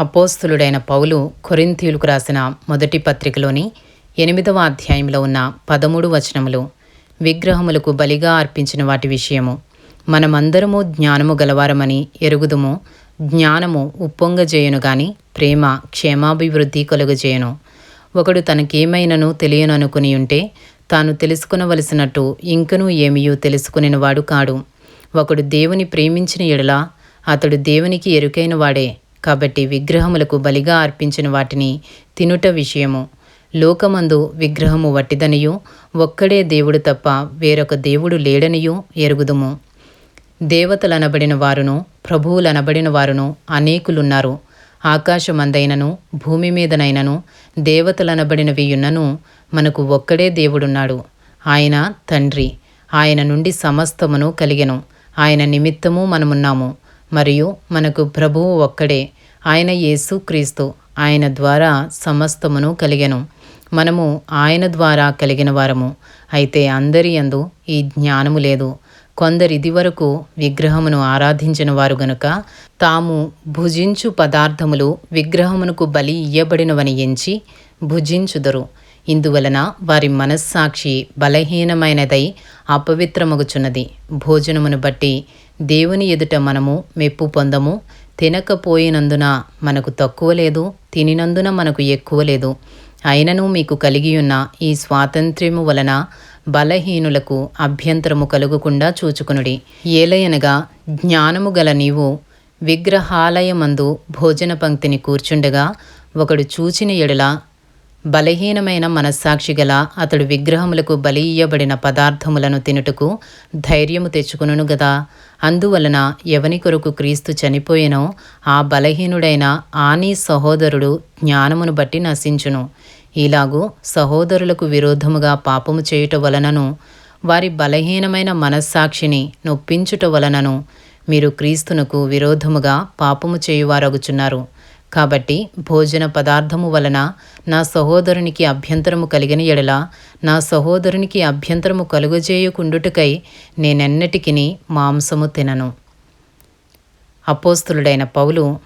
అపోస్తులుడైన పౌలు కొరింథీయులకు రాసిన మొదటి పత్రికలోని ఎనిమిదవ అధ్యాయంలో ఉన్న పదమూడు వచనములు విగ్రహములకు బలిగా అర్పించిన వాటి విషయము. మనమందరము జ్ఞానము గలవారమని ఎరుగుదుము. జ్ఞానము ఉప్పొంగజేయును గాని ప్రేమ క్షేమాభివృద్ధి కలుగజేయును. ఒకడు తనకేమైనను తెలియననుకుని ఉంటే తాను తెలుసుకునవలసినట్టు ఇంకనూ ఏమియూ తెలుసుకునేవాడు కాడు. ఒకడు దేవుని ప్రేమించిన ఎడల అతడు దేవునికి ఎరుకైన వాడే కాబట్టి విగ్రహములకు బలిగా అర్పించిన వాటిని తినుట విషయము. లోకమందు విగ్రహము వట్టిదనియు ఒక్కడే దేవుడు తప్ప వేరొక దేవుడు లేడనియు ఎరుగుదుము. దేవతలనబడిన వారును ప్రభువులనబడిన వారును అనేకులున్నారు. ఆకాశమందైనను భూమి మీదనైనను దేవతలనబడినవియున్నను మనకు ఒక్కడే దేవుడున్నాడు. ఆయన తండ్రి. ఆయన నుండి సమస్తమును కలిగెను. ఆయన నిమిత్తము మనమున్నాము. మరియు మనకు ప్రభువు ఒక్కడే. ఆయన యేసు క్రీస్తు ఆయన ద్వారా సమస్తమును కలిగెను. మనము ఆయన ద్వారా కలిగిన వారము. అయితే అందరి యందు ఈ జ్ఞానము లేదు. కొందరిది ఇదివరకు విగ్రహమును ఆరాధించిన వారు గనుక తాము భుజించు పదార్థములు విగ్రహమునకు బలి ఇయ్యబడినవని ఎంచి భుజించుదరు. ఇందువలన వారి మనస్సాక్షి బలహీనమైనదై అపవిత్రమగుచున్నది. భోజనమును బట్టి దేవుని ఎదుట మనము మెప్పు పొందము. తినకపోయినందున మనకు తక్కువ లేదు తినినందున మనకు ఎక్కువ లేదు. అయినను మీకు కలిగియున్న ఈ స్వాతంత్ర్యము వలన బలహీనులకు అభ్యంతరము కలుగకుండా చూచుకునుడి. ఏలయనగా జ్ఞానము గల నీవు విగ్రహాలయమందు భోజన పంక్తిని కూర్చుండగా ఒకడు చూచిన ఎడల బలహీనమైన మనస్సాక్షి గల అతడు విగ్రహములకు బలి ఇయ్యబడిన పదార్థములను తినుటకు ధైర్యము తెచ్చుకును గదా. అందువలన ఎవని కొరకు క్రీస్తు చనిపోయినో ఆ బలహీనుడైన ఆనీ సహోదరుడు జ్ఞానమును బట్టి నశించును. ఇలాగూ సహోదరులకు విరోధముగా పాపము చేయుట వలనను వారి బలహీనమైన మనస్సాక్షిని నొప్పించుట వలనను మీరు క్రీస్తునకు విరోధముగా పాపము చేయువారగుచున్నారు. కాబట్టి భోజన పదార్థము వలన నా సహోదరునికి అభ్యంతరము కలిగిన ఎడల నా సహోదరునికి అభ్యంతరము కలుగజేయకుండుటకై నేనెన్నటికి మాంసము తినను. అపోస్తులుడైన పౌలు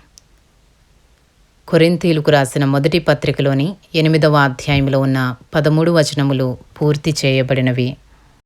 కొరింతీలకు రాసిన మొదటి పత్రికలోని ఎనిమిదవ అధ్యాయంలో ఉన్న పదమూడు వచనములు పూర్తి చేయబడినవి.